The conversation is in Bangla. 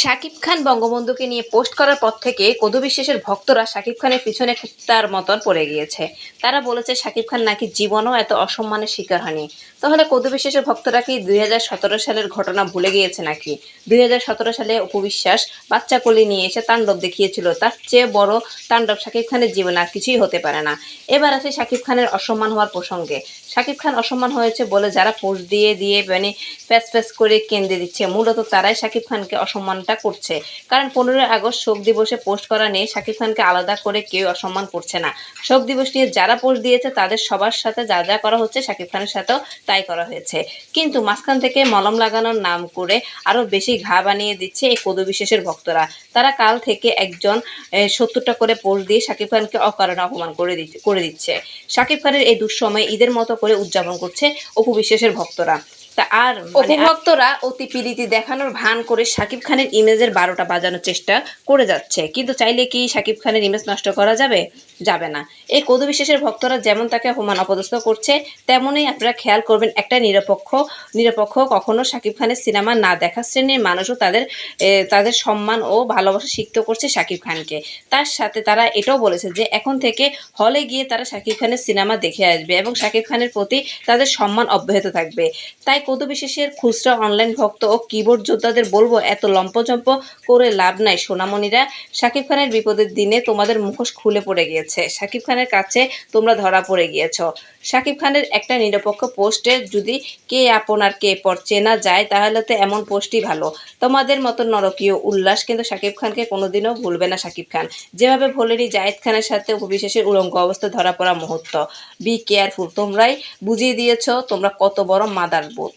শাকিব খান বঙ্গবন্ধুকে নিয়ে পোস্ট করার পর থেকে কদু বিশ্বাসের ভক্তরা শাকিব খানের পিছনে কুত্তার মতন পড়ে গিয়েছে। তারা বলেছে, শাকিব খান নাকি জীবনও এত অসম্মানের শিকার হয়নি। তাহলে কদু বিশ্বাসের ভক্তরা কি দুই হাজার সতেরো সালের ঘটনা ভুলে গিয়েছে নাকি? দুই হাজার সতেরো সালে উপবিশ্বাস বাচ্চা কোলে নিয়ে এসে তাণ্ডব দেখিয়েছিল, তার চেয়ে বড় তাণ্ডব শাকিব খানের জীবনে আর কিছুই হতে পারে না। এবার আসে শাকিব খানের অসম্মান হওয়ার প্রসঙ্গে। শাকিব খান অসম্মান হয়েছে বলে যারা পোস্ট দিয়ে দিয়ে মানে ফ্যাস ফ্যাস করে কেন্দ্রে দিচ্ছে, মূলত তারাই শাকিব খানকে অসম্মানটা করছে। কারণ পনেরোই আগস্ট শোক দিবসে পোস্ট করা নিয়ে শাকিব খানকে আলাদা করে কেউ অসম্মান করছে না। শোক দিবস নিয়ে যারা পোস্ট দিয়েছে, তাদের সবার সাথে যা যা করা হচ্ছে শাকিব খানের সাথেও তাই করা হয়েছে। কিন্তু মাঝখান থেকে মলম লাগানোর নাম করে আরও বেশি ঘা বানিয়ে দিচ্ছে এই কদু বিশেষের ভক্তরা। তারা কাল থেকে একজন সত্তরটা করে পোস্ট দিয়ে শাকিব খানকে অকারণে অপমান করে দিচ্ছে করে দিচ্ছে। শাকিব খানের এই দুঃসময় ঈদের মতো করে উদযাপন করছে অপু বিশ্বাসের ভক্তরা। তা আর অপু ভক্তরা অতি পীড়িতি দেখানোর ভান করে শাকিব খানের ইমেজের বারোটা বাজানোর চেষ্টা করে যাচ্ছে। কিন্তু চাইলে কি শাকিব খানের ইমেজ নষ্ট করা যাবে? যাবে না। এই কদু বিশ্বাসের ভক্তরা যেমন তাকে অপমান অপদস্থ করছে, তেমনই আপনারা খেয়াল করবেন একটা নিরপেক্ষ নিরপেক্ষ কখনো শাকিব খানের সিনেমা না দেখা শ্রেণির মানুষও তাদের তাদের সম্মান ও ভালোবাসা শিখতে করছে শাকিব খানকে। তার সাথে তারা এটাও বলেছে যে এখন থেকে হলে গিয়ে তারা শাকিব খানের সিনেমা দেখে আসবে এবং শাকিব খানের প্রতি তাদের সম্মান অব্যাহত থাকবে। তাই কদু বিশেষের খুচরা অনলাইন ভক্ত ও কিবোর্ড যোদ্ধাদের বলব, এত লম্পজম্প করে লাভ নাই সোনামণিরা। শাকিব খানের বিপদের দিনে তোমাদের মুখোশ খুলে পড়ে গিয়েছে। শাকিব খানের কাছে তোমরা ধরা পড়ে গিয়েছ। শাকিব খানের একটা নিরপেক্ষ পোস্টে যদি কে আপনার কে পর চেনা যায়, তাহলে তো এমন পোস্টই ভালো। তোমাদের মতো নরকীয় উল্লাস কিন্তু শাকিব খানকে কোনোদিনও ভুলবে না শাকিব খান। যেভাবে ভোলেনি জায়েদ খানের সাথে উপবিশেষের উলঙ্গ অবস্থা ধরা পড়া মুহূর্ত। বি কেয়ারফুল তোমরাই বুঝিয়ে দিয়েছ, তোমরা কত বড় মাদার বোধ